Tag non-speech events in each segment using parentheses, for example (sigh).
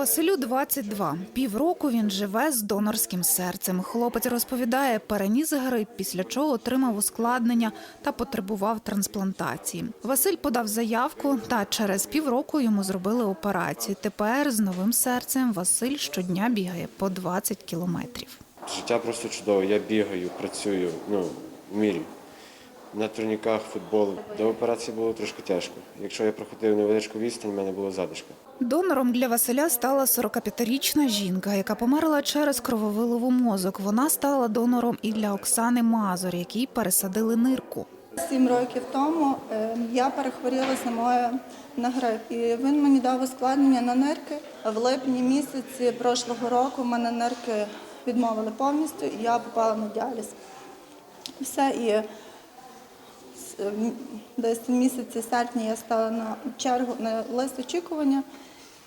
Василю 22. Півроку він живе з донорським серцем. Хлопець розповідає, переніс грип, після чого отримав ускладнення та потребував трансплантації. Василь подав заявку, та через півроку йому зробили операцію. Тепер з новим серцем Василь щодня бігає по 20 кілометрів. Життя просто чудове. Я бігаю, працюю, ну, в мірі. На турніках, футбол. До операції було трошки тяжко. Якщо я проходив невеличку відстань, в мене була задишка. Донором для Василя стала 45-річна жінка, яка померла через крововилову мозок. Вона стала донором і для Оксани Мазур, якій пересадили нирку. Сім років тому е, я перехворіла зимою на грип, і він мені дав ускладнення на нирки. В липні місяці прошлого року в мене нирки відмовили повністю, і я попала на діаліз. Все, і десь в місяці серпня я стала на чергу на лист очікування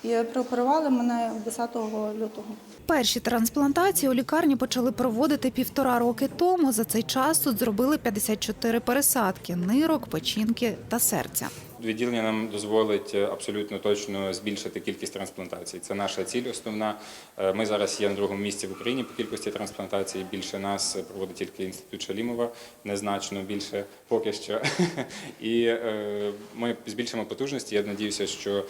і прооперували мене 10 лютого. Перші трансплантації у лікарні почали проводити півтора роки тому. За цей час тут зробили 54 пересадки нирок, печінки та серця. Відділення нам дозволить е, абсолютно точно збільшити кількість трансплантацій. Це наша ціль основна. Е, Ми зараз є на другому місці в Україні по кількості трансплантацій. Більше нас проводить тільки інститут Шалімова, незначно більше поки що. (laughs) І е, ми збільшимо потужності. Я надіюся, що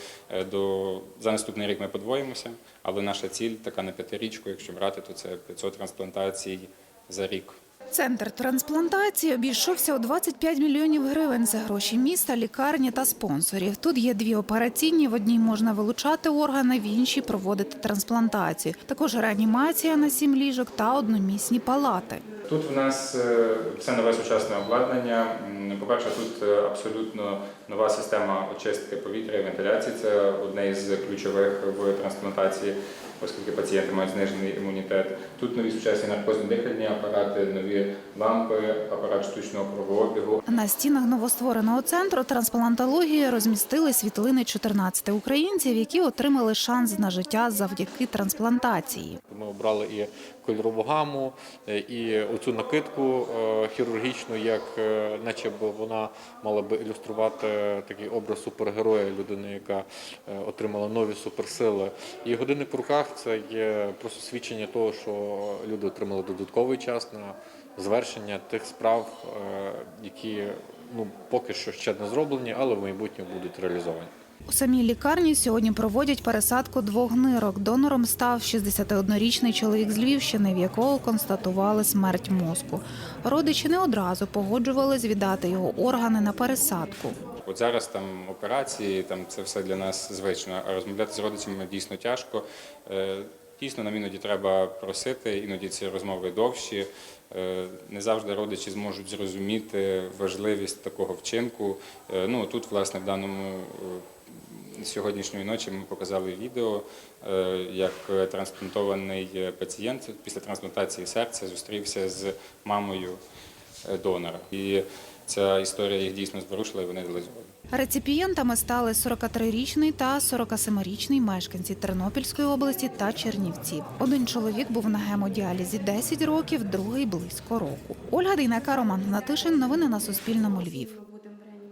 до за наступний рік ми подвоїмося, але наша ціль така на п'ятирічку. Якщо брати, то це 500 трансплантацій за рік. Центр трансплантації обійшовся у 25 мільйонів гривень. Це гроші міста, лікарні та спонсорів. Тут є дві операційні. В одній можна вилучати органи, в іншій проводити трансплантацію. Також реанімація на сім ліжок та одномісні палати. Тут в нас все нове сучасне обладнання. По-перше, тут е, абсолютно нова система очистки повітря і вентиляції. Це одне із ключових в трансплантації, оскільки пацієнти мають знижений імунітет. Тут нові сучасні наркозно-дихальні апарати, нові лампи, апарат штучного кровообігу. На стінах новоствореного центру трансплантології розмістили світлини 14 українців, які отримали шанс на життя завдяки трансплантації. Ми обрали і кольорову гаму, е, і оцю накидку е, хірургічну, як наче б вона мала би ілюструвати такий образ супергероя, людини, яка е, отримала нові суперсили. І годинник в руках це є просто свідчення того, що люди отримали додатковий час на звершення тих справ, е, які ну поки що ще не зроблені, але в майбутньому будуть реалізовані. У самій лікарні сьогодні проводять пересадку двох нирок. Донором став 61-річний чоловік з Львівщини, в якого констатували смерть мозку. Родичі не одразу погоджувались віддати його органи на пересадку. От зараз там операції, там це все для нас звично. А розмовляти з родичами дійсно тяжко. Е, Дійсно, нам іноді треба просити, іноді ці розмови довші. Е, Не завжди родичі зможуть зрозуміти важливість такого вчинку. Е, Ну тут, власне, в даному сьогоднішньої ночі ми показали відео, е, як трансплантований пацієнт після трансплантації серця зустрівся з мамою е, донора. І ця історія їх дійсно зворушила, і вони дали згоду. Реципієнтами стали 43-річний та 47-річний мешканці Тернопільської області та Чернівців. Один чоловік був на гемодіалізі 10 років, другий близько року. Ольга Дейнека, Роман Гнатишин. Новини на Суспільному. Львів.